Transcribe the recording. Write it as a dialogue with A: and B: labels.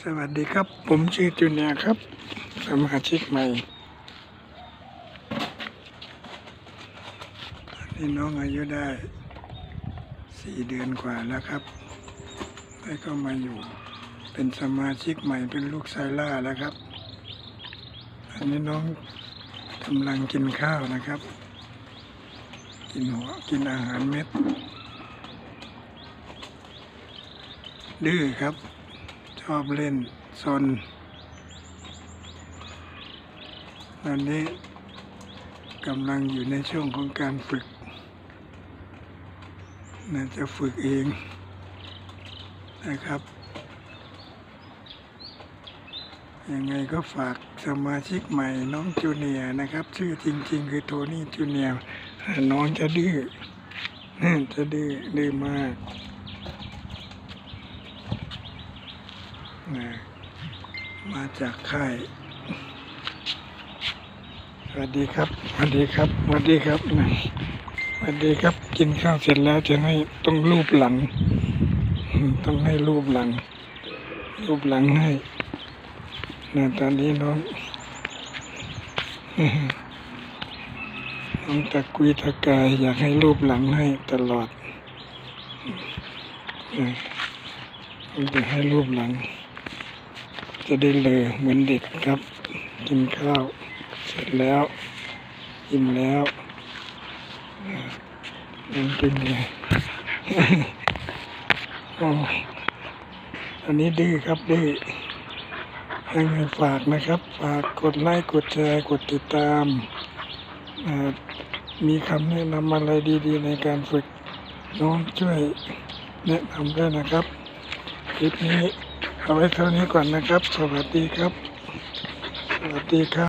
A: สวัสดีครับ ผมชื่อจูเนียครับ สมาชิกใหม่ตอนนี้น้องอายุได้สี่เดือนกว่าแล้วครับ ได้ก็มาอยู่ เป็นสมาชิกใหม่เป็นลูกไซล่าแล้วครับ อันนี้น้องกำลังกินข้าวนะครับ กินหัวกินอาหารเม็ดดื้อครับ ชอบเล่นซนตอนนี้กำลังอยู่ในช่วงของการฝึกน่าจะฝึกเองนะครับ ยังไงก็ฝากสมาชิกใหม่น้องจูเนียนะครับ ชื่อจริง ๆ คือโทนี่จูเนียน้องจะดื้อจะดื้อดื้อมาก นะ มาจากค่าย สวัสดีครับ สวัสดีครับ สวัสดีครับนะสวัสดีครับ กินข้าวเสร็จแล้วจะให้ต้องรูปหลัง ต้องให้รูปหลัง รูปหลังให้นะตอนนี้น้องน้องตะกุยตะกายอยากให้รูปหลังให้ตลอดนะผมจะให้รูปหลัง จะได้เลยเหมือนเด็กครับ กินข้าว เสร็จแล้วอิ่มแล้วอ่ายังกินเลยโอ้อันนี้ดื้อครับดื้อยังไงฝากนะครับ ฝากกดไลค์กดแชร์กดติดตาม มีคำแนะนำอะไรดีๆ ในการฝึกน้องช่วยแนะนำด้วยนะครับ คลิปนี้ เอาไว้เท่านี้ก่อนนะครับ สวัสดีครับ สวัสดีครับ